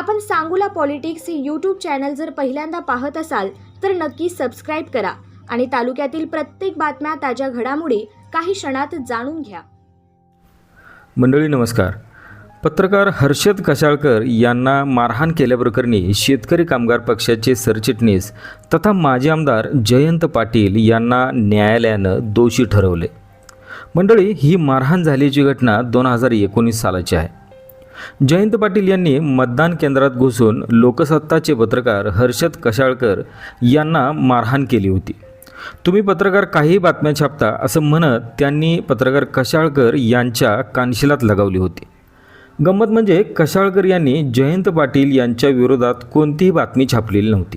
आपण सांगूला पॉलिटिक्स हे YouTube channel जर पहिल्यांदा पाहत असाल तर नक्की सबस्क्राईब करा आणि तालुक्यातील प्रत्येक बातम्या ताज्या घडामोडी काही क्षणात जाणून घ्या. मंडळी नमस्कार. पत्रकार हर्षद कशाळकर यांना मारहाण केल्याप्रकरणी शेतकरी कामगार पक्षाचे सरचिटणीस तथा माजी आमदार जयंत पाटील यांना न्यायालयानं दोषी ठरवले. मंडळी ही मारहाण झाल्याची घटना दोन हजार एकोणीस सालाची आहे. जयंत पाटील यांनी मतदान केंद्रात घुसून लोकसत्ताचे पत्रकार हर्षद कशाळकर यांना मारहाण केली होती. तुम्ही पत्रकार काही बातम्या छापता असं म्हणत त्यांनी पत्रकार कशाळकर यांच्या कानशिलात लगावली होती. गंमत म्हणजे कशाळकर यांनी जयंत पाटील यांच्या विरोधात कोणतीही बातमी छापलेली नव्हती.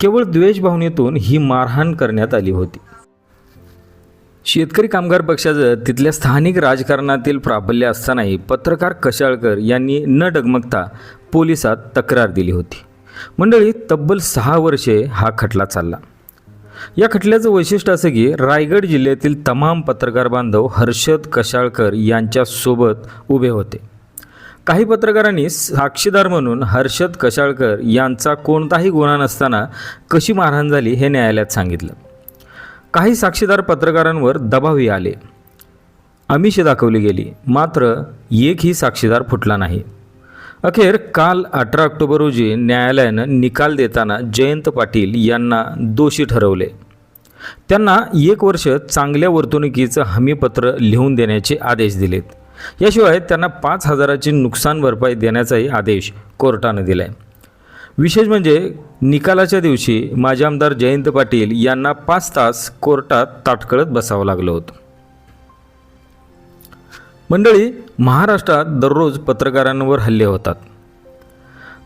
केवळ द्वेषभावनेतून ही मारहाण करण्यात आली होती. शेतकरी कामगार पक्षाचं तिथल्या स्थानिक राजकारणातील प्राबल्य असतानाही पत्रकार कशाळकर यांनी न डगमगता पोलिसात तक्रार दिली होती. मंडळी तब्बल सहा वर्षे हा खटला चालला. या खटल्याचं वैशिष्ट्य असं की रायगड जिल्ह्यातील तमाम पत्रकार बांधव हर्षद कशाळकर यांच्यासोबत उभे होते. काही पत्रकारांनी साक्षीदार म्हणून हर्षद कशाळकर यांचा कोणताही गुन्हा नसताना कशी मारहाण झाली हे न्यायालयात सांगितलं. काही साक्षीदार पत्रकारांवर दबावही आले. आमिषे दाखवली गेली. मात्र एकही साक्षीदार फुटला नाही. अखेर काल अठरा ऑक्टोबर रोजी न्यायालयानं निकाल देताना जयंत पाटील यांना दोषी ठरवले. त्यांना एक वर्ष चांगल्या वर्तणुकीचं हमीपत्र लिहून देण्याचे आदेश दिलेत. याशिवाय त्यांना पाच हजाराची नुकसान भरपाई देण्याचाही आदेश कोर्टानं दिला आहे विशेष म्हणजे निकालाच्या दिवशी माजी आमदार जयंत पाटील यांना पाच तास कोर्टात ताटकळत बसावं लागलं होतं. मंडळी महाराष्ट्रात दररोज पत्रकारांवर हल्ले होतात.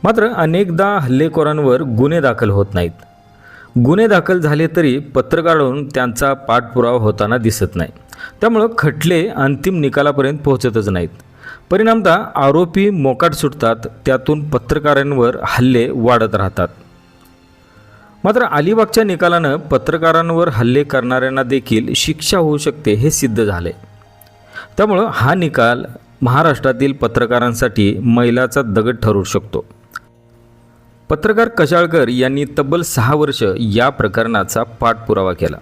मात्र अनेकदा हल्लेखोरांवर गुन्हे दाखल होत नाहीत. गुन्हे दाखल झाले तरी पत्रकारांकडून त्यांचा पाठपुरावा होताना दिसत नाही. त्यामुळं खटले अंतिम निकालापर्यंत पोहोचतच नाहीत. परिणामतः आरोपी मोकाट सुटतात त्यातून पत्रकारांवर हल्ले वाढत राहतात. मात्र अलिबागच्या निकालानं पत्रकारांवर हल्ले करणाऱ्यांना देखील शिक्षा होऊ शकते हे सिद्ध झाले त्यामुळं हा निकाल महाराष्ट्रातील पत्रकारांसाठी मैलाचा दगड ठरू शकतो. पत्रकार कशाळकर यांनी तब्बल सहा वर्ष या प्रकरणाचा पाठपुरावा केला.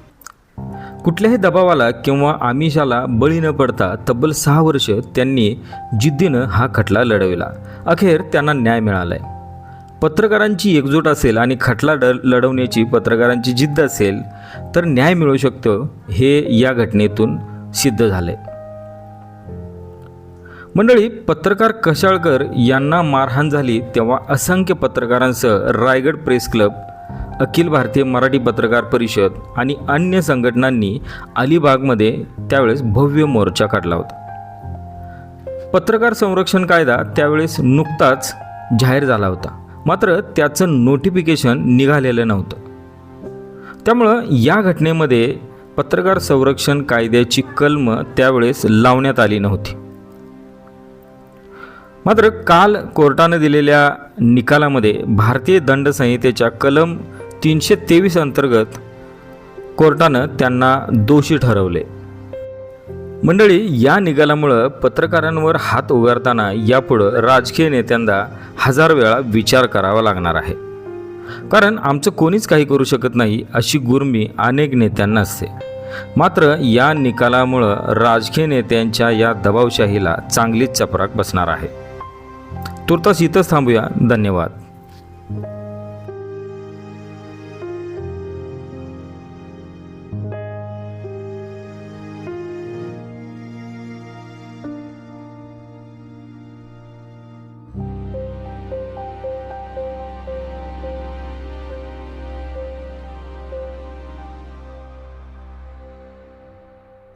कुठल्याही दबावाला किंवा आमिषाला बळी न पडता तब्बल सहा वर्ष त्यांनी जिद्दीनं हा खटला लढविला. अखेर त्यांना न्याय मिळालाय. पत्रकारांची एकजूट असेल आणि खटला ड लढवण्याची पत्रकारांची जिद्द असेल तर न्याय मिळू शकतो हे या घटनेतून सिद्ध झालंय. मंडळी पत्रकार कशाळकर यांना मारहाण झाली तेव्हा असंख्य पत्रकारांसह रायगड प्रेस क्लब अखिल भारतीय मराठी पत्रकार परिषद आणि अन्य संघटनांनी अलिबागमध्ये त्यावेळेस भव्य मोर्चा काढला होता. पत्रकार संरक्षण कायदा त्यावेळेस नुकताच जाहीर झाला होता. मात्र त्याचं नोटिफिकेशन निघालेलं नव्हतं. त्यामुळं या घटनेमध्ये पत्रकार संरक्षण कायद्याची कलम त्यावेळेस लावण्यात आली नव्हती. मात्र काल कोर्टानं दिलेल्या निकालामध्ये भारतीय दंड संहितेच्या कलम तीनशे तेवीस अंतर्गत कोर्टानं त्यांना दोषी ठरवले. मंडळी या निकालामुळं पत्रकारांवर हात उगारताना यापुढं राजकीय नेत्यांना हजार वेळा विचार करावा लागणार आहे. कारण आमचं कोणीच काही करू शकत नाही अशी गुर्मी अनेक नेत्यांना असते. मात्र या निकालामुळं राजकीय नेत्यांच्या या दबावशाहीला चांगलीच चपराक बसणार आहे. तुर्तास इथंच थांबूया. धन्यवाद.